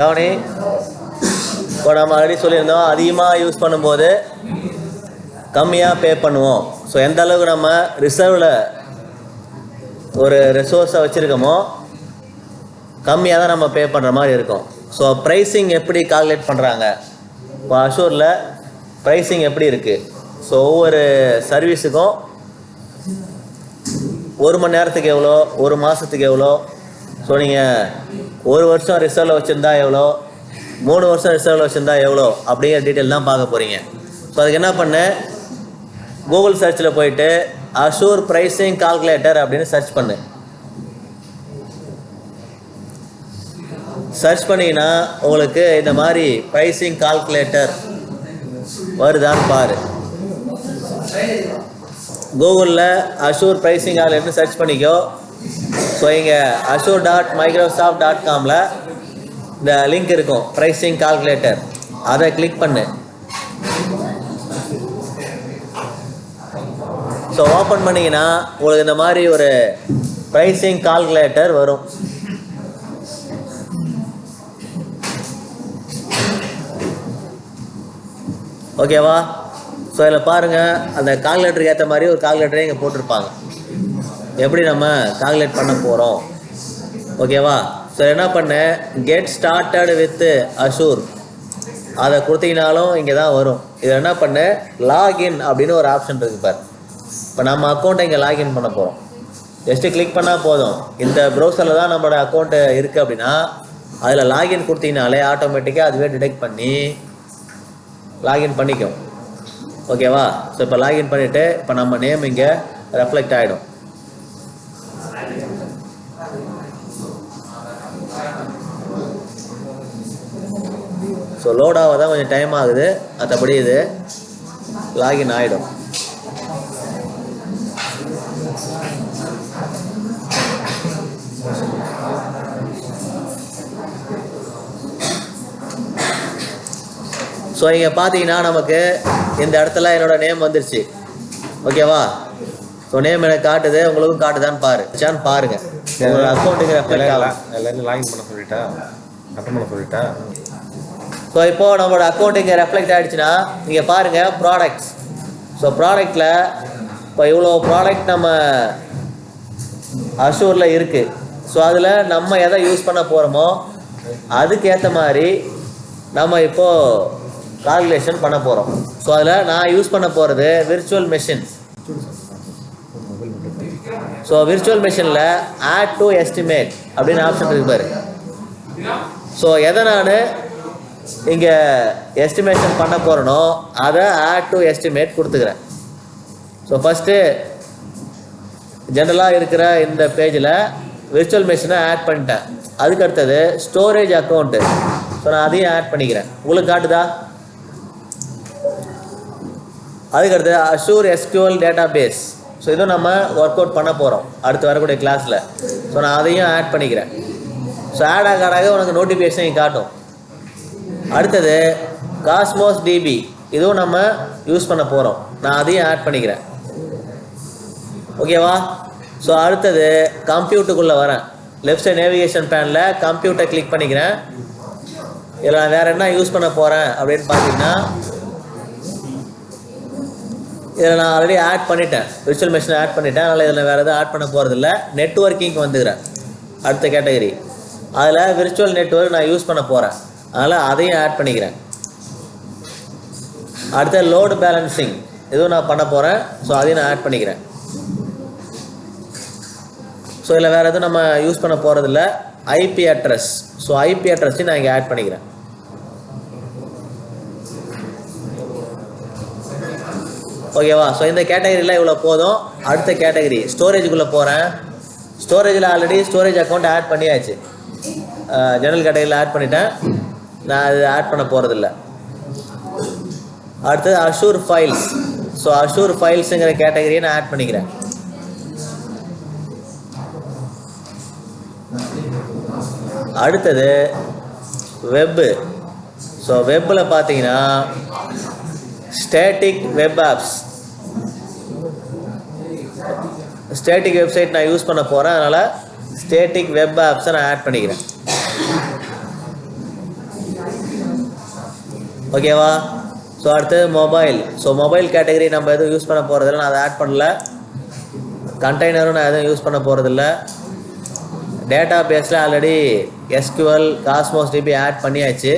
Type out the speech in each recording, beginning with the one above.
கவனி இப்போ நம்ம ஆல்ரெடி சொல்லியிருந்தோம் அதிகமாக யூஸ் பண்ணும்போது கம்மியாக பே பண்ணுவோம். ஸோ எந்த அளவுக்கு நம்ம ரிசர்வில் ஒரு ரிசோர்ஸை வச்சுருக்கோமோ கம்மியாக தான் நம்ம பே பண்ணுற மாதிரி இருக்கும். ஸோ ப்ரைஸிங் எப்படி கால்குலேட் பண்ணுறாங்க இப்போ அஷூரில் ப்ரைஸிங் எப்படி இருக்குது ஸோ ஒவ்வொரு சர்வீஸுக்கும் ஒரு மணி நேரத்துக்கு எவ்வளோ ஒரு மாதத்துக்கு எவ்வளோ ஸோ நீங்கள் ஒரு வருஷம் ரிசர்வில் வச்சுருந்தா எவ்வளோ? மூணு வருஷம் ரிசர்வில் வச்சுருந்தா எவ்வளோ? அப்படிங்கிற டீட்டெயில் தான் பார்க்க போகிறீங்க ஸோ அதுக்கு என்ன பண்ணு? கூகுள் சர்ச்சில் போயிட்டு அஷூர் ப்ரைஸிங் கால்குலேட்டர் அப்படின்னு சர்ச் பண்ணு. சர்ச் பண்ணிங்கன்னா உங்களுக்கு இந்த மாதிரி ப்ரைஸிங் கால்குலேட்டர் வருதான்னு பாரு. கூகுளில் அஷூர் ப்ரைஸிங் கால்குலேட்டர் சர்ச் பண்ணிக்கோ. ஸோ இங்கே அஷூர் டாட் மைக்ரோசாஃப்ட் டாட் காமில் இந்த லிங்க் இருக்கும். ப்ரைஸிங் கால்குலேட்டர் அதை கிளிக் பண்ணு. ஸோ ஓப்பன் பண்ணிங்கன்னா உங்களுக்கு இந்த மாதிரி ஒரு ப்ரைஸிங் கால்குலேட்டர் வரும். ஓகேவா ஸோ இதில் பாருங்கள் அந்த கால்குலேட்டருக்கு ஏற்ற மாதிரி ஒரு கால்குலேட்டரே இங்கே போட்டிருப்பாங்க. எப்படி நம்ம கால்குலேட் பண்ண போகிறோம் ஓகேவா ஸோ என்ன பண்ணேன் கெட் ஸ்டார்டட் வித் அஷூர் அதை கொடுத்தீங்கனாலும் இங்கே தான் வரும். இதில் என்ன பண்ண? லாகின் அப்படின்னு ஒரு ஆப்ஷன் இருக்குது பார். இப்போ நம்ம அக்கௌண்ட்டை இங்கே லாகின் பண்ண போகிறோம் ஜஸ்ட்டு கிளிக் பண்ணால் போதும். இந்த ப்ரௌசரில் தான் நம்மளோட அக்கௌண்ட்டு இருக்குது அப்படின்னா அதில் லாகின் கொடுத்தீங்கனாலே ஆட்டோமேட்டிக்காக அதுவே டிடெக்ட் பண்ணி லாகின் பண்ணிக்கும். ஓகேவா ஸோ இப்போ லாகின் பண்ணிவிட்டு இப்போ நம்ம நேம் இங்கே ரெஃப்ளெக்ட் ஆகிடும் ஸோ லோடாக தான் கொஞ்சம் டைம் ஆகுது. மற்றபடி இது லாகின் ஆகிடும் ஸோ இங்கே பார்த்தீங்கன்னா நமக்கு இந்த இடத்துல என்னோட நேம் வந்துருச்சு. ஓகேவா ஸோ நேம் எனக்கு காட்டுது. உங்களுக்கும் காட்டுதான்னு பாரு. சான்னு பாருங்க. உங்களோட எல்லாரும் லாகின் பண்ண சொல்லிட்டா? அட்டன் பண்ண சொல்லிட்டா? ஸோ இப்போ நம்மளோட அக்கௌண்ட் இங்கே ரெஃப்ளெக்ட் ஆகிடுச்சுன்னா நீங்கள் பாருங்கள் ப்ராடக்ட்ஸ் ஸோ ப்ராடக்டில் இப்போ இவ்வளோ ப்ராடக்ட் நம்ம அஷூரில் இருக்குது ஸோ அதில் நம்ம எதை யூஸ் பண்ண போகிறோமோ அதுக்கேற்ற மாதிரி நம்ம இப்போது கால்குலேஷன் பண்ண போகிறோம் ஸோ அதில் நான் யூஸ் பண்ண போகிறது விர்ச்சுவல் மெஷின் ஸோ விர்ச்சுவல் மெஷினில் ஆட் டு எஸ்டிமேட் அப்படின்னு ஆப்ஷன் இருக்கு பாரு. ஸோ எதை நான் இங்கே எஸ்டிமேஷன் பண்ண போகிறனோ அதை ஆட் டு எஸ்டிமேட் கொடுத்துக்கிறேன். ஸோ ஃபஸ்ட்டு ஜென்ரலாக இருக்கிற இந்த பேஜில் விர்ச்சுவல் மெஷினை ஆட் பண்ணிட்டேன். அதுக்கு அடுத்தது ஸ்டோரேஜ் அக்கௌண்ட்டு ஸோ நான் அதையும் ஆட் பண்ணிக்கிறேன். உங்களுக்கு காட்டுதா? அதுக்கடுத்து Azure SQL database so இதுவும் நம்ம ஒர்க் அவுட் பண்ண போகிறோம் அடுத்து வரக்கூடிய கிளாஸில் ஸோ நான் அதையும் ஆட் பண்ணிக்கிறேன். ஸோ ஆட் ஆக ஆடாக உனக்கு நோட்டிஃபிகேஷன் காட்டும். அடுத்தது காஸ்மோஸ் டிபி இதுவும் நம்ம யூஸ் பண்ண போகிறோம் நான் அதையும் ஆட் பண்ணிக்கிறேன். ஓகேவா ஸோ அடுத்தது கம்ப்யூட்டருக்குள்ளே வரேன். லெஃப்ட் சைட் நேவிகேஷன் பேனில் கம்ப்யூட்டர் கிளிக் பண்ணிக்கிறேன். இதில் நான் வேறு என்ன யூஸ் பண்ண போகிறேன் அப்படின்னு பார்த்தீங்கன்னா இதில் நான் ஆல்ரெடி ஆட் பண்ணிட்டேன். விர்ச்சுவல் மிஷின் ஆட் பண்ணிட்டேன். அதனால் இதில் வேறு எதுவும் ஆட் பண்ண போகிறதில்ல நெட்ஒர்க்கிங்க்கு வந்துக்கிறேன். அடுத்த கேட்டகரி அதில் விர்ச்சுவல் நெட்ஒர்க் நான் யூஸ் பண்ண போகிறேன் அதனால் அதையும் ஆட் பண்ணிக்கிறேன். அடுத்த லோடு பேலன்சிங் இதுவும் நான் பண்ண போகிறேன் ஸோ அதையும் நான் ஆட் பண்ணிக்கிறேன். ஸோ இதில் வேறு எதுவும் நம்ம யூஸ் பண்ண போகிறதில்ல ஐபி அட்ரஸ் ஸோ ஐபி அட்ரஸையும் நான் இங்கே ஆட் பண்ணிக்கிறேன். ஓகேவா ஸோ இந்த கேட்டகரியில் இவ்வளோ போதும். அடுத்த கேட்டகரி ஸ்டோரேஜுக்குள்ளே போகிறேன் ஸ்டோரேஜில் ஆல்ரெடி ஸ்டோரேஜ் அக்கௌண்ட் ஆட் பண்ணியாச்சு. ஜெனரல் கேட்டகரியில் ஆட் பண்ணிட்டேன். நான் அது ஆட் பண்ண போகிறதில்ல அடுத்தது அஷூர் ஃபைல்ஸ் ஸோ அஷூர் ஃபைல்ஸுங்கிற கேட்டகரியை நான் ஆட் பண்ணிக்கிறேன். அடுத்தது வெப்பு ஸோ வெப்பில் பார்த்தீங்கன்னா static web apps static website நான் யூஸ் பண்ண போகிறேன் அதனால் ஸ்டேட்டிக் வெப் ஆப்ஸை நான் ஆட் பண்ணிக்கிறேன். ஓகேவா? ஸோ அடுத்தது மொபைல் ஸோ மொபைல் கேட்டகரி நம்ம எதுவும் யூஸ் பண்ண போகிறதில்ல நான் அதை ஆட் பண்ணல. கண்டெய்னரும் நான் எதுவும் யூஸ் பண்ண போகிறதில்ல டேட்டா பேஸில் already SQL Cosmos DB add பண்ணியாச்சு.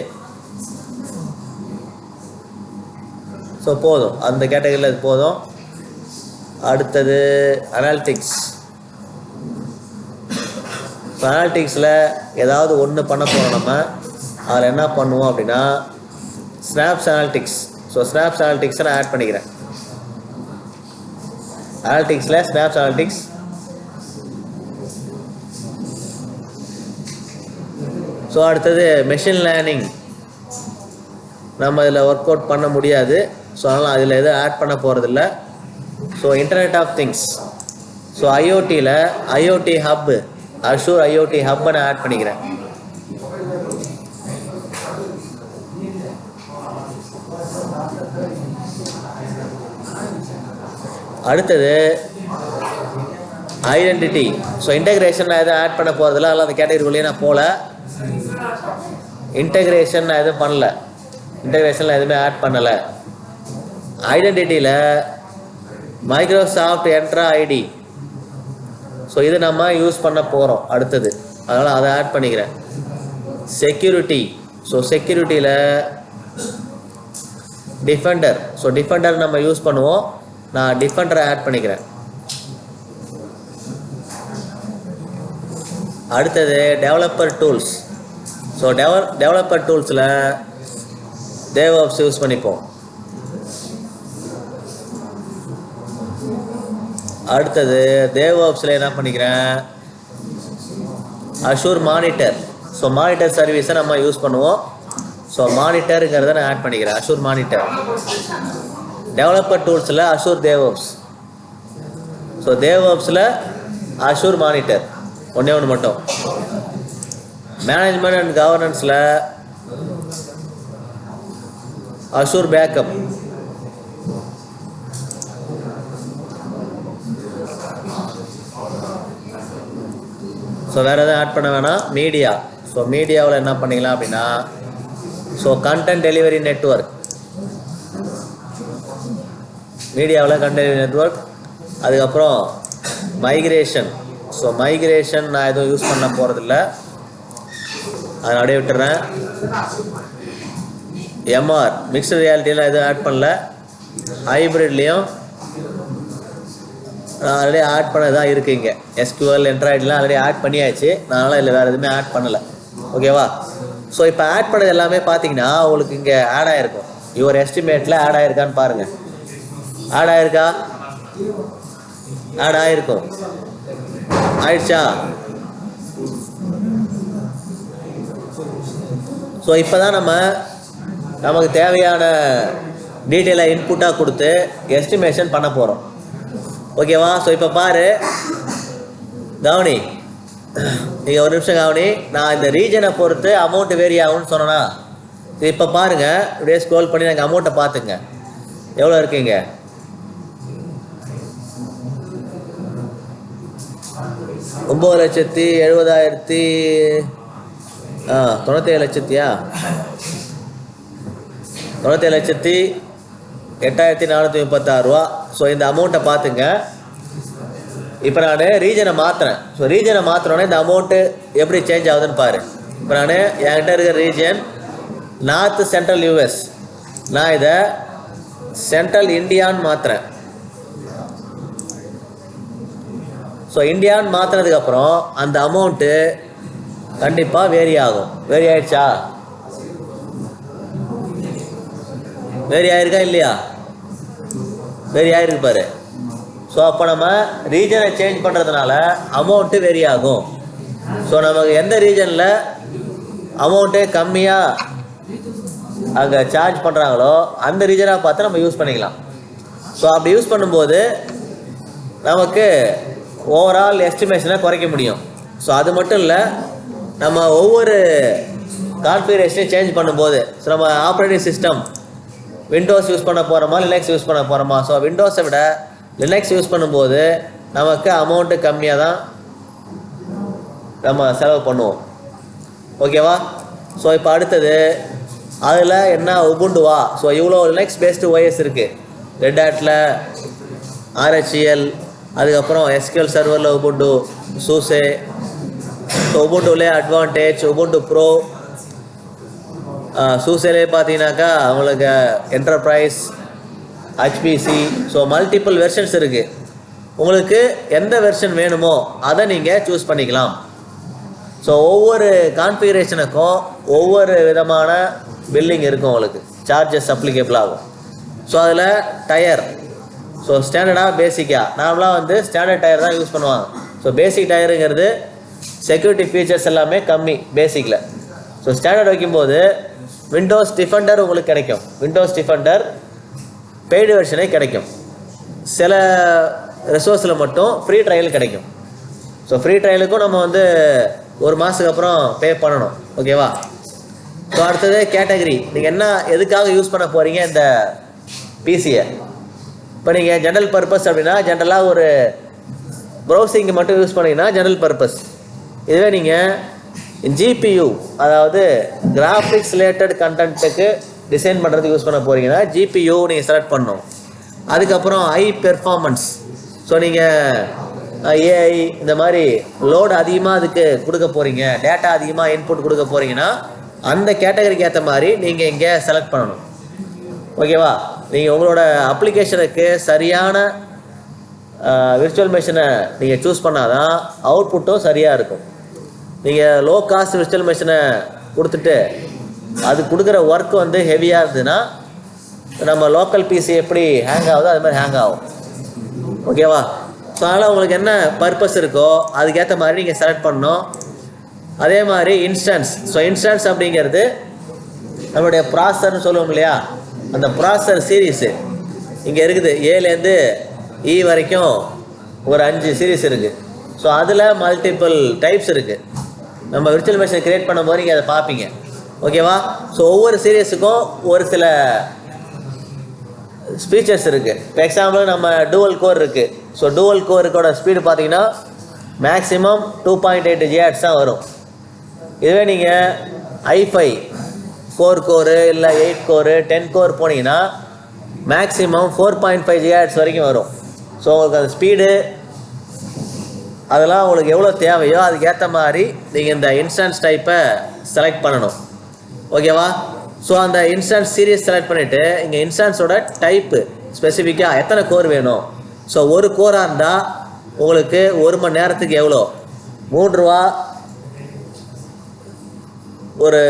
ஸோ போதும். அந்த கேட்டகரியில் அது போதும். அடுத்தது அனாலிட்டிக்ஸ் அனாலிட்டிக்ஸில் ஏதாவது ஒன்று பண்ண போகிறோம் நம்ம. அதில் என்ன பண்ணுவோம் அப்படின்னா ஸ்னாப்ஸ் அனாலிட்டிக்ஸ் ஸோ ஸ்னாப்ஸ் அனாலிட்டிக்ஸை நான் ஆட் பண்ணிக்கிறேன். அனாலிட்டிக்ஸில் ஸ்னாப்ஸ் அனாலிட்டிக்ஸ் ஸோ அடுத்தது மெஷின் லேர்னிங் நம்ம இதில் ஒர்க் அவுட் பண்ண முடியாது. ஸோ அதனால் அதில் எதுவும் ஆட் பண்ண போகிறதில்ல so internet of things so ஐஓடியில் IoT hub Azure IoT ஹப்பை நான் ஆட் பண்ணிக்கிறேன். அடுத்தது ஐடென்டிட்டி ஸோ இன்டகிரேஷன் நான் எதுவும் ஆட் பண்ண போகிறதில்ல அதில் அந்த கேட்டகரிக்குள்ளேயே நான் போகல. இன்டகிரேஷன் நான் எதுவும் பண்ணல. இன்டகிரேஷனில் எதுவுமே ஆட் பண்ணலை. ஐடென்டிட்டியில் மைக்ரோசாஃப்ட் என்ட்ரா ஐடி ஸோ இது நம்ம யூஸ் பண்ண போகிறோம் அடுத்தது. அதனால் அதை ஆட் பண்ணிக்கிறேன். செக்யூரிட்டி ஸோ செக்யூரிட்டியில் டிஃபெண்டர் ஸோ டிஃபெண்டர் நம்ம யூஸ் பண்ணுவோம். நான் டிஃபெண்டரை ஆட் பண்ணிக்கிறேன். அடுத்தது developer tools so dev developer டூல்ஸில் DevOps use பண்ணிப்போம். அடுத்தது தேவாப்ஸில் என்ன பண்ணிக்கிறேன்? அஷூர் மானிட்டர் ஸோ மானிட்டர் சர்வீஸை நம்ம யூஸ் பண்ணுவோம். ஸோ மானிட்டருங்கிறத நான் ஆட் பண்ணிக்கிறேன். அஷூர் மானிட்டர் டெவலப்பர் டூல்ஸில் அஷூர் தேவோப்ஸ் ஸோ தேவோப்ஸில் அஷூர் மானிட்டர் ஒன்றே ஒன்று மட்டும். மேனேஜ்மெண்ட் அண்ட் கவர்னன்ஸில் அஷூர் பேக்கப் ஸோ வேறு எதுவும் ஆட் பண்ண வேணாம். மீடியா ஸோ மீடியாவில் என்ன பண்ணிக்கலாம் அப்படின்னா ஸோ கண்டென்ட் டெலிவரி நெட்வொர்க் மீடியாவில் கண்டென்ட் நெட்ஒர்க் நெட்வொர்க் அதுக்கப்புறம் மைக்ரேஷன் ஸோ மைக்ரேஷன் நான் எதுவும் யூஸ் பண்ண போகிறதில்ல அதை அப்படியே விட்டுறேன். எம்ஆர் மிக்ஸ்டு ரியாலிட்டியெலாம் எதுவும் ஆட் பண்ணல. ஹைப்ரிட்லேயும் நான் ஆல்ரெடி ஆட் பண்ணது தான் இருக்குது இங்கே எஸ்கியூஎல் என்ட்ராய்டெலாம் ஆல்ரெடி ஆட் பண்ணியாச்சு. அதனால் இல்லை வேறு எதுவுமே ஆட் பண்ணலை. ஓகேவா ஸோ இப்போ ஆட் பண்ணது எல்லாமே பார்த்தீங்கன்னா உங்களுக்கு இங்கே ஆட் ஆகிருக்கும் யுவர் எஸ்டிமேட்டில் ஆட் ஆகிருக்கான்னு பாருங்கள் ஆட் ஆகிருக்கா ஆட் ஆகிருக்கும் ஆயிடுச்சா? ஸோ இப்போ தான் நம்ம நமக்கு தேவையான டீட்டெயிலை இன்புட்டாக கொடுத்து எஸ்டிமேஷன் பண்ண போகிறோம் ஓகேவா ஸோ இப்போ பாரு. கவனி நீங்கள் ஒரு நிமிஷம் கவனி நான் இந்த ரீஜனை பொறுத்து அமௌண்ட் வேரி ஆகும்னு சொன்னேன்னா இப்போ பாருங்கள் இப்படியே ஸ்க்ரோல் பண்ணி நாங்கள் அமௌண்ட்டை பார்த்துங்க எவ்வளோ இருக்கீங்க? ஒம்பது லட்சத்தி எழுபதாயிரத்தி ஆ தொண்ணூத்தேழு லட்சத்தியா? தொண்ணூத்தேழு லட்சத்தி எட்டாயிரத்தி நானூற்றி முப்பத்தாறு ரூபா. ஸோ இந்த அமௌண்ட்டை பார்த்துங்க இப்போ நான் ரீஜனை மாற்றுறேன் ஸோ ரீஜனை மாற்றினோன்னே இந்த அமௌண்ட்டு எப்படி சேஞ்ச் ஆகுதுன்னு பாரு. இப்போ நான் என்கிட்ட இருக்கிற ரீஜன் நார்த் சென்ட்ரல் யூஎஸ் நான் இதை சென்ட்ரல் இந்தியான்னு மாற்றுறேன் ஸோ இந்தியான்னு மாற்றினதுக்கப்புறம் அந்த அமௌண்ட்டு கண்டிப்பாக வேரி ஆகும் வேரி ஆயிடுச்சா வேரி ஆயிருக்கா இல்லையா? வேரி ஆயிருக்கு பாரு. ஸோ அப்போ நம்ம ரீஜனை சேஞ்ச் பண்ணுறதுனால அமௌண்ட்டு வேரி ஆகும் ஸோ நமக்கு எந்த ரீஜனில் அமௌண்ட்டு கம்மியாக அங்கே சார்ஜ் பண்ணுறாங்களோ அந்த ரீஜனாக பார்த்து நம்ம யூஸ் பண்ணிக்கலாம். ஸோ அப்படி யூஸ் பண்ணும்போது நமக்கு ஓவரால் எஸ்டிமேஷனை குறைக்க முடியும். ஸோ அது மட்டும் இல்லை நம்ம ஒவ்வொரு கான்ஃபிகரேஷனையும் சேஞ்ச் பண்ணும்போது ஸோ நம்ம ஆப்ரேட்டிங் சிஸ்டம் விண்டோஸ் யூஸ் பண்ண போகிறோமா லினக்ஸ் யூஸ் பண்ண போகிறோமா ஸோ விண்டோஸை விட லினக்ஸ் யூஸ் பண்ணும்போது நமக்கு அமௌண்ட்டு கம்மியாக தான் நம்ம செலவு பண்ணுவோம். ஓகேவா ஸோ இப்போ அடுத்தது அதில் என்ன உபுண்டுவா ஸோ இவ்வளோ லினக்ஸ் பேஸ்டு ஓஎஸ் இருக்குது ரெட் ஹேட்டில் ஆர்ஹெச்இஎல் அதுக்கப்புறம் எஸ்கியூஎல் சர்வரில் உபுண்டு சூசே ஸோ உபுண்டுலே அட்வான்டேஜ் உபுண்டு ப்ரோ சூசேலே பார்த்தீங்கன்னாக்கா உங்களுக்கு enterprise HPC so multiple versions இருக்குது உங்களுக்கு எந்த வெர்ஷன் வேணுமோ அதை நீங்கள் சூஸ் பண்ணிக்கலாம். ஸோ ஒவ்வொரு கான்ஃபிகரேஷனுக்கும் ஒவ்வொரு விதமான பில்லிங் இருக்கும் உங்களுக்கு. சார்ஜஸ் அப்ளிகேபிள் ஆகும். ஸோ அதில் டயர் ஸோ ஸ்டாண்டர்டாக பேசிக்காக நார்மலாக வந்து ஸ்டாண்டர்ட் டயர் தான் யூஸ் பண்ணுவாங்க. ஸோ பேசிக் டயருங்கிறது செக்யூரிட்டி ஃபீச்சர்ஸ் எல்லாமே கம்மி பேசிக்கில் ஸோ ஸ்டாண்டர்ட் வைக்கும்போது விண்டோஸ் டிஃபெண்டர் உங்களுக்கு கிடைக்கும். விண்டோஸ் டிஃபெண்டர் பெய்டு வெர்ஷனே கிடைக்கும். சில ரிசோர்ஸில் மட்டும் ஃப்ரீ ட்ரையல் கிடைக்கும். ஸோ ஃப்ரீ ட்ரையலுக்கும் நம்ம வந்து ஒரு மாதத்துக்கு அப்புறம் பே பண்ணணும். ஓகேவா ஸோ அடுத்தது கேட்டகரி நீங்கள் என்ன எதுக்காக யூஸ் பண்ண போகிறீங்க இந்த பிசியை இப்போ நீங்கள் ஜென்ரல் பர்பஸ் அப்படின்னா ஜென்ரலாக ஒரு ப்ரௌசிங்க்கு மட்டும் யூஸ் பண்ணீங்கன்னா ஜென்ரல் பர்பஸ் இதுவே நீங்கள் ஜிபியு அதாவது கிராஃபிக்ஸ் ரிலேட்டட் கண்டென்ட்டுக்கு டிசைன் பண்ணுறதுக்கு யூஸ் பண்ண போகிறீங்கன்னா ஜிபியு நீங்கள் செலக்ட் பண்ணணும். அதுக்கப்புறம் ஐ பெர்ஃபார்மன்ஸ் ஸோ நீங்கள் ஏஐ இந்த மாதிரி லோடு அதிகமாக அதுக்கு கொடுக்க போகிறீங்க டேட்டா அதிகமாக இன்புட் கொடுக்க போகிறீங்கன்னா அந்த கேட்டகரிக்கு ஏற்ற மாதிரி நீங்கள் இங்கே செலக்ட் பண்ணணும். ஓகேவா நீங்கள் உங்களோட அப்ளிகேஷனுக்கு சரியான விர்ச்சுவல் மிஷினை நீங்கள் சூஸ் பண்ணாதான் அவுட்புட்டும் சரியாக இருக்கும். நீங்கள் லோ காஸ்ட் விர்ச்சுவல் மிஷினை கொடுத்துட்டு அது கொடுக்குற ஒர்க் வந்து ஹெவியாக இருந்ததுன்னா நம்ம லோக்கல் பிசி எப்படி ஹேங் ஆகுதோ அது மாதிரி ஹேங் ஆகும். ஓகேவா ஸோ அதனால் உங்களுக்கு என்ன பர்பஸ் இருக்கோ அதுக்கேற்ற மாதிரி நீங்கள் செலக்ட் பண்ணணும். அதே மாதிரி இன்ஸ்டன்ஸ் ஸோ இன்ஸ்டன்ஸ் அப்படிங்கிறது நம்மளுடைய ப்ராசர்னு சொல்லுவோம் இல்லையா? அந்த ப்ராசர் சீரீஸு இங்கே இருக்குது. ஏலேருந்து இ e வரைக்கும் ஒரு அஞ்சு சீரீஸ் இருக்குது ஸோ அதில் மல்டிபிள் டைப்ஸ் இருக்குது நம்ம விர்ச்சுவல் மிஷின் கிரியேட் பண்ணும்போது நீங்கள் அதை பார்ப்பீங்க. ஓகேவா ஸோ ஒவ்வொரு சீரியஸுக்கும் ஒரு சில ஸ்பீச்சர்ஸ் இருக்குது இப்போ எக்ஸாம்பிள் நம்ம டூவல் கோர் இருக்குது ஸோ டூவல் கோருக்கோட ஸ்பீடு பார்த்தீங்கன்னா மேக்ஸிமம் டூ பாயிண்ட் எயிட் ஜிஆர்ஸ் தான் வரும். இதுவே நீங்கள் ஐஃபை ஃபோர் கோரு இல்லை எயிட் கோரு டென் கோர் போனீங்கன்னா மேக்ஸிமம் ஃபோர் பாயிண்ட் ஃபைவ் ஜிஹாட்ஸ் வரைக்கும் வரும். ஸோ உங்களுக்கு அந்த ஸ்பீடு அதெல்லாம் உங்களுக்கு எவ்வளோ தேவையோ அதுக்கேற்ற மாதிரி நீங்கள் இந்த இன்ஸ்டன்ஸ் டைப்பை செலக்ட் பண்ணணும். ஓகேவா ஸோ அந்த இன்ஸ்டன்ஸ் சீரியஸ் செலக்ட் பண்ணிவிட்டு இங்கே இன்ஸ்டன்ஸோட டைப்பு ஸ்பெசிஃபிக்காக எத்தனை கோர் வேணும்? ஸோ ஒரு கோராக இருந்தால் உங்களுக்கு ஒரு மணி நேரத்துக்கு எவ்வளோ? மூன்று ரூபா ஒரு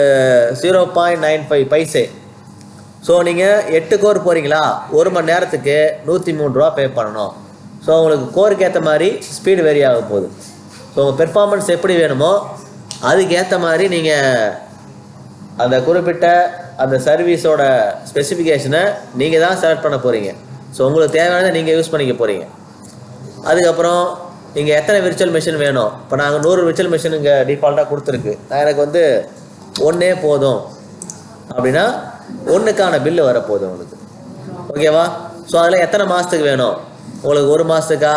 zero point nine five paise so நீங்கள் எட்டு கோர் போகிறீங்களா ஒரு மணி நேரத்துக்கு நூற்றி மூணு ரூபா பே பண்ணணும். ஸோ உங்களுக்கு கோருக்கு ஏற்ற மாதிரி ஸ்பீடு வேரி ஆக போகுது. ஸோ உங்கள் பெர்ஃபார்மன்ஸ் எப்படி வேணுமோ அதுக்கேற்ற மாதிரி நீங்கள் அந்த குறிப்பிட்ட அந்த சர்வீஸோட ஸ்பெசிஃபிகேஷனை நீங்கள் தான் செலக்ட் பண்ண போகிறீங்க ஸோ உங்களுக்கு தேவையானதை நீங்கள் யூஸ் பண்ணிக்க போகிறீங்க அதுக்கப்புறம் நீங்கள் எத்தனை விர்ச்சுவல் மிஷின் வேணும்? இப்போ நாங்கள் நூறு விர்ச்சுவல் மிஷின் இங்கே டிஃபால்ட்டாக கொடுத்துருக்கு. நான் எனக்கு வந்து ஒன்றே போதும். அப்படின்னா ஒன்றுக்கான பில்லு வரப்போகுது உங்களுக்கு. ஓகேவா ஸோ அதில் எத்தனை மாதத்துக்கு வேணும்? உங்களுக்கு ஒரு மாதத்துக்கா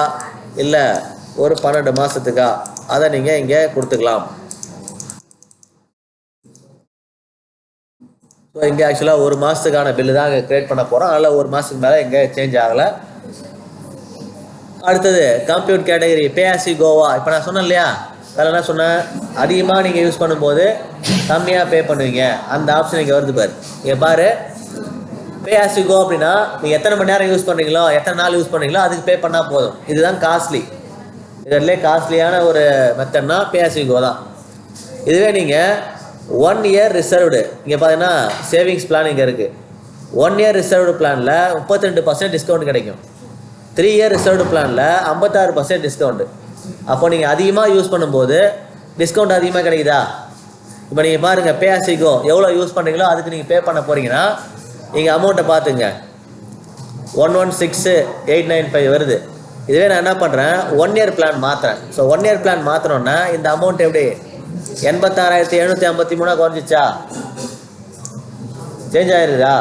இல்லை ஒரு பன்னெண்டு மாதத்துக்கா அதை நீங்கள் இங்கே கொடுத்துக்கலாம். ஸோ இங்கே ஆக்சுவலாக ஒரு மாதத்துக்கான பில்லு தான் இங்கே க்ரியேட் பண்ண போகிறோம் அதில் ஒரு மாதத்துக்கு மேலே இங்கே சேஞ்ச் ஆகலை. அடுத்தது கம்ப்யூட் கேட்டகரி பேஆசி கோவா இப்போ நான் சொன்னேன் இல்லையா? அதில் என்ன சொன்னேன் அதிகமாக நீங்கள் யூஸ் பண்ணும்போது கம்மியாக பே பண்ணுவீங்க. அந்த ஆப்ஷன் இங்கே வருது பாரு. இங்கே பாரு. பேஆசி கோ அப்படின்னா நீங்கள் எத்தனை மணி நேரம் யூஸ் பண்ணுறீங்களோ எத்தனை நாள் யூஸ் பண்ணுறீங்களோ அதுக்கு பே பண்ணால் போதும். இதுதான் காஸ்ட்லி இதிலே காஸ்ட்லியான ஒரு மெத்தட்னா பேஆசி கோ தான். இதுவே நீங்கள் ஒன் இயர் ரிசர்வ்டு இங்கே பார்த்தீங்கன்னா சேவிங்ஸ் பிளான் இங்கே இருக்குது ஒன் இயர் ரிசர்வ்டு பிளானில் முப்பத்தி ரெண்டு பர்சன்ட் டிஸ்கவுண்ட் கிடைக்கும். த்ரீ இயர் ரிசர்வ்டு பிளானில் ஐம்பத்தாறு பர்சன்ட் டிஸ்கவுண்ட்டு அப்போ நீங்கள் அதிகமாக யூஸ் பண்ணும்போது டிஸ்கவுண்ட் அதிகமாக கிடைக்குதா? இப்போ நீங்கள் பாருங்கள் பே ஆசிகோ எவ்வளோ யூஸ் பண்ணுறீங்களோ அதுக்கு நீங்கள் பே பண்ண போகிறீங்கன்னா நீங்கள் அமௌண்ட்டை பார்த்துங்க one one six eight nine five வருது. இதுவே நான் என்ன பண்ணுறேன் ஒன் இயர் பிளான் மாற்றுறேன் ஸோ ஒன் இயர் பிளான் மாற்றினோன்னா இந்த அமௌண்ட் எப்படி? எண்பத்தாறாயிரத்தி எழுநூற்றி ஐம்பத்தி மூணாக குறைஞ்சிச்சா? சேஞ்ச் ஆயிருதா?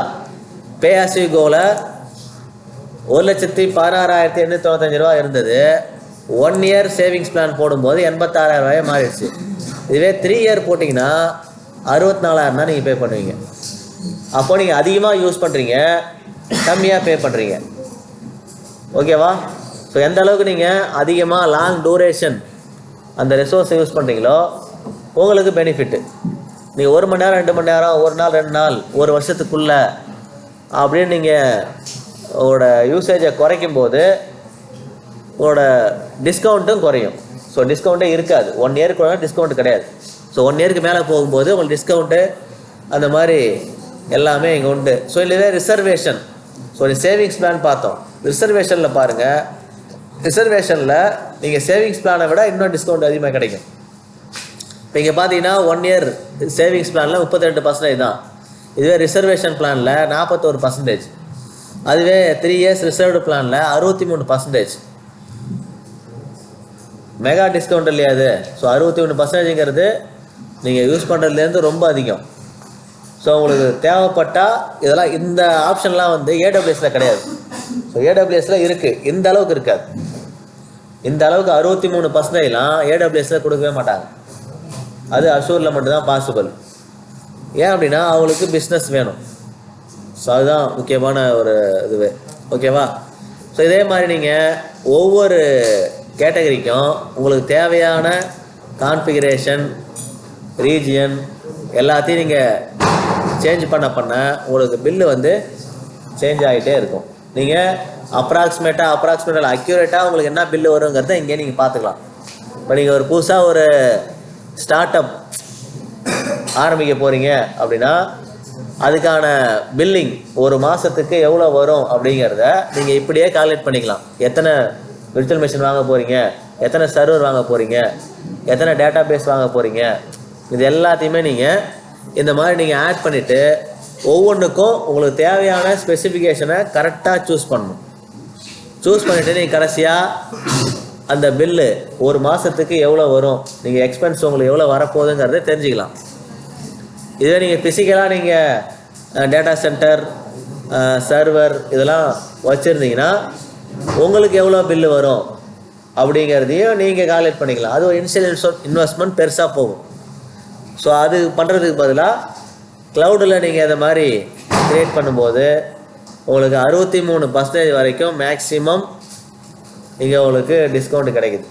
பே ஆசிகோவில் ஒரு லட்சத்தி பதினாறாயிரத்தி எண்ணூற்றி தொண்ணூத்தஞ்சு ரூபா இருந்தது. ஒன் இயர் சேவிங்ஸ் பிளான் போடும்போது எண்பத்தாறாயிரம் ரூபாய் மாறிடுச்சு. இதுவே த்ரீ இயர் போட்டிங்கன்னா அறுபத்தி நாலாயிரம் தான் நீங்கள் பே பண்ணுவீங்க. அப்போ நீங்கள் அதிகமாக யூஸ் பண்ணுறீங்க கம்மியாக பே பண்ணுறீங்க ஓகேவா ஸோ எந்த அளவுக்கு நீங்கள் அதிகமாக லாங் டூரேஷன் அந்த ரிசோர்ஸை யூஸ் பண்ணுறீங்களோ உங்களுக்கு பெனிஃபிட்டு நீங்கள் ஒரு மணி நேரம் ரெண்டு மணி நேரம் ஒரு நாள் ரெண்டு நாள் ஒரு வருஷத்துக்குள்ளே அப்படின்னு நீங்கள் உங்களோட யூசேஜை குறைக்கும் போது உங்களோட டிஸ்கவுண்ட்டும் குறையும். ஸோ டிஸ்கவுண்ட்டே இருக்காது. ஒன் இயருக்கு டிஸ்கவுண்ட் கிடையாது. ஸோ ஒன் இயருக்கு மேலே போகும்போது உங்களுக்கு டிஸ்கவுண்ட்டு அந்த மாதிரி எல்லாமே இங்கே உண்டு. ஸோ இதுவே ரிசர்வேஷன் ஸோ சேவிங்ஸ் பிளான் பார்த்தோம். ரிசர்வேஷனில் பாருங்கள் ரிசர்வேஷனில் நீங்கள் சேவிங்ஸ் பிளானை விட இன்னும் டிஸ்கவுண்ட் அதிகமாக கிடைக்கும். இப்போ இங்கே பார்த்தீங்கன்னா ஒன் இயர் சேவிங்ஸ் பிளானில் முப்பத்தெட்டு பர்சன்டேஜ் தான். இதுவே ரிசர்வேஷன் பிளானில் நாற்பத்தோரு பர்சன்டேஜ் அதுவே த்ரீ இயர்ஸ் ரிசர்வ்டு பிளானில் அறுபத்தி மூணு பர்சன்டேஜ் மெகா டிஸ்கவுண்ட் இல்லையா அது? ஸோ அறுபத்தி ஒன்று பர்சன்டேஜுங்கிறது நீங்கள் யூஸ் பண்ணுறதுலேருந்து ரொம்ப அதிகம். ஸோ உங்களுக்கு தேவைப்பட்டால் இதெல்லாம் இந்த ஆப்ஷன்லாம் வந்து ஏடபிள்யூஎஸில் கிடையாது. ஸோ ஏடபிள்யூஎஸில் இருக்குது இந்த அளவுக்கு இருக்காது. இந்த அளவுக்கு அறுபத்தி மூணு பர்சன்டேஜ்லாம் ஏடபிள்யூஎஸில் கொடுக்கவே மாட்டாங்க. அது அஷூரில் மட்டும்தான் பாசிபிள் ஏன் அப்படின்னா அவங்களுக்கு பிஸ்னஸ் வேணும். ஸோ அதுதான் முக்கியமான ஒரு இதுவே. ஓகேவா ஸோ இதே மாதிரி நீங்கள் ஒவ்வொரு கேட்டகரிக்கும் உங்களுக்கு தேவையான கான்ஃபிகரேஷன் ரீஜியன் எல்லாத்தையும் நீங்கள் சேஞ்ச் பண்ண பண்ண உங்களுக்கு பில்லு வந்து சேஞ்ச் ஆகிட்டே இருக்கும். நீங்கள் அப்ராக்சிமேட்டாக அப்ராக்சிமேட்டாக அக்யூரேட்டாக உங்களுக்கு என்ன பில்லு வருங்கிறத இங்கே நீங்கள் பார்த்துக்கலாம். இப்போ நீங்கள் ஒரு புதுசாக ஒரு ஸ்டார்ட் அப் ஆரம்பிக்க போகிறீங்க அப்படின்னா அதுக்கான பில்லிங் ஒரு மாதத்துக்கு எவ்வளோ வரும் அப்படிங்கிறத நீங்கள் இப்படியே கால்குலேட் பண்ணிக்கலாம். எத்தனை விர்ச்சுவல் மிஷின் வாங்க போகிறீங்க எத்தனை சர்வர் வாங்க போகிறீங்க எத்தனை டேட்டா பேஸ் வாங்க போகிறீங்க இது எல்லாத்தையுமே நீங்கள் இந்த மாதிரி நீங்கள் ஆட் பண்ணிவிட்டு ஒவ்வொன்றுக்கும் உங்களுக்கு தேவையான ஸ்பெசிஃபிகேஷனை கரெக்டாக சூஸ் பண்ணணும். சூஸ் பண்ணிவிட்டு நீங்கள் கடைசியாக அந்த பில்லு ஒரு மாதத்துக்கு எவ்வளோ வரும்? நீங்கள் எக்ஸ்பென்ஸ் உங்களுக்கு எவ்வளோ வரப்போகுதுங்கிறத தெரிஞ்சுக்கலாம். இதே நீங்கள் ஃபிசிக்கலாக நீங்கள் டேட்டா சென்டர் சர்வர் இதெல்லாம் வச்சுருந்தீங்கன்னா உங்களுக்கு எவ்வளோ பில்லு வரும் அப்படிங்கிறதையும் நீங்கள் கால்குலேட் பண்ணிக்கலாம்? அது ஒரு இன்சியல் இன்வெஸ்ட்மெண்ட் பெருசாக போகும். ஸோ அது பண்ணுறதுக்கு பதிலாக க்ளவுடில் நீங்கள் அதை மாதிரி க்ரியேட் பண்ணும்போது உங்களுக்கு அறுபத்தி மூணு பர்சன்டேஜ் வரைக்கும் மேக்ஸிமம் இங்கே உங்களுக்கு டிஸ்கவுண்ட் கிடைக்குது.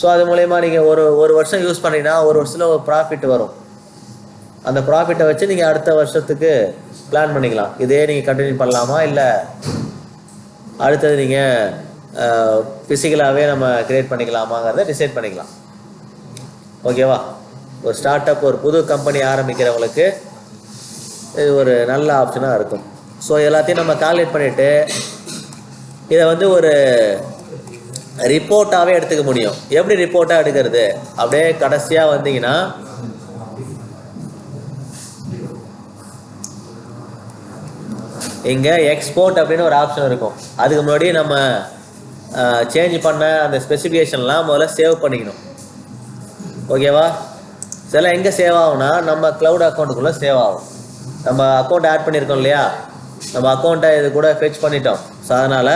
ஸோ அது மூலயமா நீங்கள் ஒரு ஒரு வருஷம் யூஸ் பண்ணிங்கன்னா ஒரு வருஷத்தில் ஒரு ப்ராஃபிட் வரும். அந்த ப்ராஃபிட்டை வச்சு நீங்கள் அடுத்த வருஷத்துக்கு பிளான் பண்ணிக்கலாம். இதே நீங்கள் கண்டினியூ பண்ணலாமா? இல்லை அடுத்தது நீங்கள் ஃபிசிக்கலாகவே நம்ம கிரியேட் பண்ணிக்கலாமாங்கிறத டிசைட் பண்ணிக்கலாம். ஓகேவா ஒரு ஸ்டார்ட் அப் ஒரு புது கம்பெனி ஆரம்பிக்கிறவங்களுக்கு இது ஒரு நல்ல ஆப்ஷனாக இருக்கும். ஸோ எல்லாத்தையும் நம்ம கால்குலேட் பண்ணிவிட்டு இதை வந்து ஒரு ரிப்போர்ட்டாகவே எடுத்துக்க முடியும். எப்படி ரிப்போர்ட்டாக எடுக்கிறது? அப்படியே கடைசியாக வந்தீங்கன்னா இங்கே எக்ஸ்போர்ட் அப்படின்னு ஒரு ஆப்ஷன் இருக்கும். அதுக்கு முன்னாடி நம்ம சேஞ்ச் பண்ண அந்த ஸ்பெசிஃபிகேஷன்லாம் முதல்ல சேவ் பண்ணிக்கணும். ஓகேவா சில எங்கே சேவ் ஆகும்னா நம்ம க்ளவுட் அக்கௌண்ட்டுக்குள்ளே சேவ் ஆகும். நம்ம அக்கௌண்ட் ஆட் பண்ணியிருக்கோம் இல்லையா? நம்ம அக்கௌண்ட்டை இது கூட ஃபெச் பண்ணிட்டோம். ஸோ அதனால்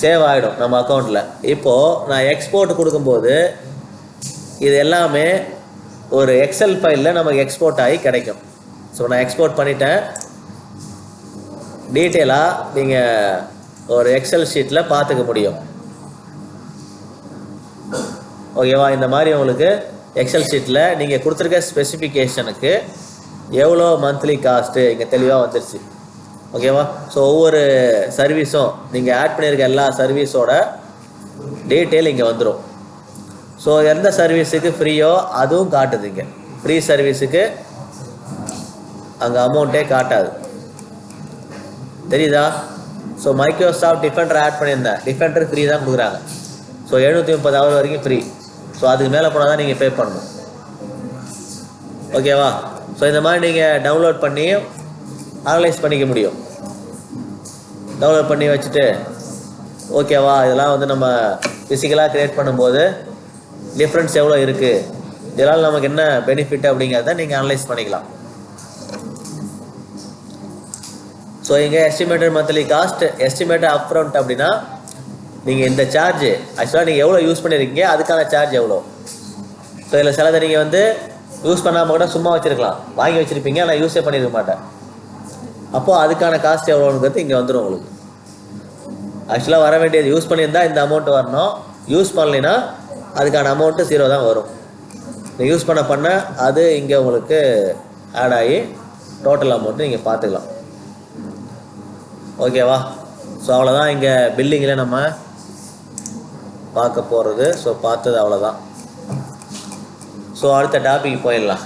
சேவ் ஆகிடும் நம்ம அக்கௌண்ட்டில் இப்போது நான் எக்ஸ்போர்ட் கொடுக்கும்போது இது எல்லாமே ஒரு எக்ஸல் ஃபைலில் நமக்கு எக்ஸ்போர்ட் ஆகி கிடைக்கும். ஸோ நான் எக்ஸ்போர்ட் பண்ணிட்டேன். டீட்டெயிலாக நீங்கள் ஒரு எக்ஸல் ஷீட்டில் பார்த்துக்க முடியும். ஓகேவா? இந்த மாதிரி உங்களுக்கு எக்ஸல் ஷீட்டில் நீங்கள் கொடுத்துருக்க ஸ்பெசிஃபிகேஷனுக்கு எவ்வளோ மந்த்லி காஸ்ட்டு இங்கே தெளிவாக வந்துருச்சு. ஓகேவா? ஸோ ஒவ்வொரு சர்வீஸும் நீங்கள் ஆட் பண்ணியிருக்க எல்லா சர்வீஸோட டீட்டெயில் இங்கே வந்துடும் ஸோ எந்த சர்வீஸுக்கு ஃப்ரீயோ அதுவும் காட்டுது இங்கே. ஃப்ரீ சர்வீஸுக்கு அங்கே அமௌண்ட்டே காட்டாது. தெரியுதா? ஸோ மைக்ரோசாஃப்ட் டிஃபெண்டர் ஆட் பண்ணியிருந்தேன். டிஃபெண்டர் ஃப்ரீ தான் கொடுக்குறாங்க. ஸோ எழுநூற்றி முப்பது அவர் வரைக்கும் ஃப்ரீ ஸோ அதுக்கு மேலே போனால் தான் நீங்கள் பே பண்ணணும். ஓகேவா ஸோ இந்த மாதிரி நீங்கள் டவுன்லோட் பண்ணி அனலைஸ் பண்ணிக்க முடியும். டவுன்லோட் பண்ணி வச்சுட்டு ஓகேவா இதெல்லாம் வந்து நம்ம ஃபிசிக்கலாக க்ரியேட் பண்ணும்போது டிஃப்ரென்ஸ் எவ்வளோ இருக்குது இதனால் நமக்கு என்ன பெனிஃபிட் அப்படிங்கிறத நீங்கள் அனலைஸ் பண்ணிக்கலாம். ஸோ இங்கே estimated monthly cost estimated upfront அப்படின்னா நீங்கள் இந்த சார்ஜ் ஆக்சுவலாக நீங்கள் எவ்வளோ யூஸ் பண்ணியிருக்கீங்க அதுக்கான சார்ஜ் எவ்வளோ ஸோ இதில் சிலதை நீங்கள் வந்து யூஸ் பண்ணாமல் கூட சும்மா வச்சுருக்கலாம். வாங்கி வச்சுருப்பீங்க ஆனால் யூஸே பண்ணியிருக்க மாட்டேன். அப்போது அதுக்கான காஸ்ட் எவ்வளோங்கிறது இங்கே வந்துடும் உங்களுக்கு. ஆக்சுவலாக வர வேண்டியது யூஸ் பண்ணியிருந்தால் இந்த அமௌண்ட் வரணும். யூஸ் பண்ணலைன்னா அதுக்கான அமௌண்ட்டு ஜீரோ தான் வரும். நீங்கள் யூஸ் பண்ண பண்ண அது இங்கே உங்களுக்கு ஆட் ஆகி டோட்டல் அமௌண்ட்டு நீங்கள் பார்த்துக்கலாம். ஓகேவா? ஸோ அவ்வளோதான் இங்கே பில்லிங்கில் நம்ம பார்க்க போகிறது ஸோ பார்த்தது அவ்வளோதான் ஸோ அடுத்த டாபிக் போயிடலாம்.